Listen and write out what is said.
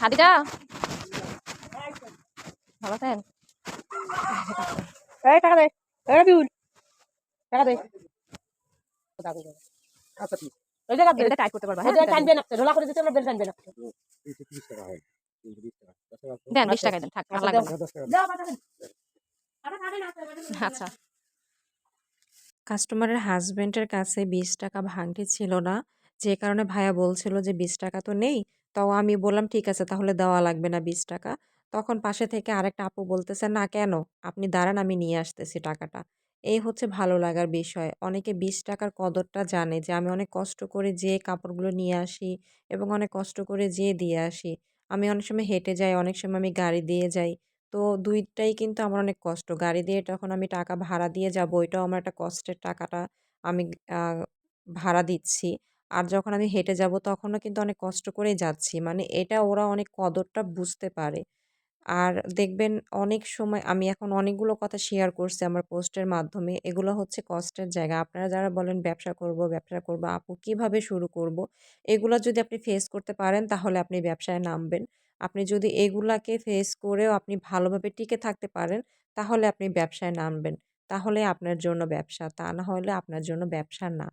ভালো আছেন? এই টাকা দে এই রবিউল টাকা দে। আচ্ছা ঠিক। এই টাকা দে টাইট করতে পারবা হ্যাঁ টানবে না ঢোলা করে দিতে আমরা বেল টানবে না। তিনশো তিরিশ টাকা হয় তিনশো বিশ টাকা দশ টাকা দেন বিশ টাকা দেন থাক আর আচ্ছা, লাগবে না। দশ টাকা দাও বাবা দেন আরে খাবে না আচ্ছা। কাস্টমারের হাজবেন্ডের কাছে বিশ টাকা ভাঙতি ছিল না। যে কারণে ভাইয়া বলছিল যে, বিশ টাকা তো নেই। তাও আমি বললাম, ঠিক আছে, তাহলে দেওয়া লাগবে না বিশ টাকা। তখন পাশে থেকে আরেকটা আপু বলতেছে, না, কেন? আপনি দাঁড়ান, আমি নিয়ে আসতেছি টাকাটা। এই হচ্ছে ভালো লাগার বিষয়। অনেকে বিশ টাকার কদরটা জানে যে, আমি অনেক কষ্ট করে যেয়ে কাপড়গুলো নিয়ে আসি এবং অনেক কষ্ট করে যেয়ে দিয়ে আসি। আমি অনেক সময় হেঁটে যাই, অনেক সময় আমি গাড়ি দিয়ে যাই। তো দুইটাই কিন্তু আমার অনেক কষ্ট। গাড়ি দিয়ে তখন আমি টাকা ভাড়া দিয়ে যাব, ওইটাও আমার একটা কষ্টের টাকাটা আমি ভাড়া দিচ্ছি। আর যখন আমি হেঁটে যাব তখনও কিন্তু অনেক কষ্ট করেই যাচ্ছি। মানে এটা ওরা অনেক কদরটা বুঝতে পারে। আর দেখবেন অনেক সময় আমি এখন অনেকগুলো কথা শেয়ার করছি আমার পোস্টের মাধ্যমে। এগুলো হচ্ছে কষ্টের জায়গা। আপনারা যারা বলেন ব্যবসা করব ব্যবসা করব, আপু কীভাবে শুরু করব? এগুলো যদি আপনি ফেস করতে পারেন তাহলে আপনি ব্যবসায় নামবেন। আপনি যদি এগুলাকে ফেস করেও আপনি ভালোভাবে টিকে থাকতে পারেন তাহলে আপনি ব্যবসায় নামবেন। তাহলে আপনার জন্য ব্যবসা। তা না হলে আপনার জন্য ব্যবসা না।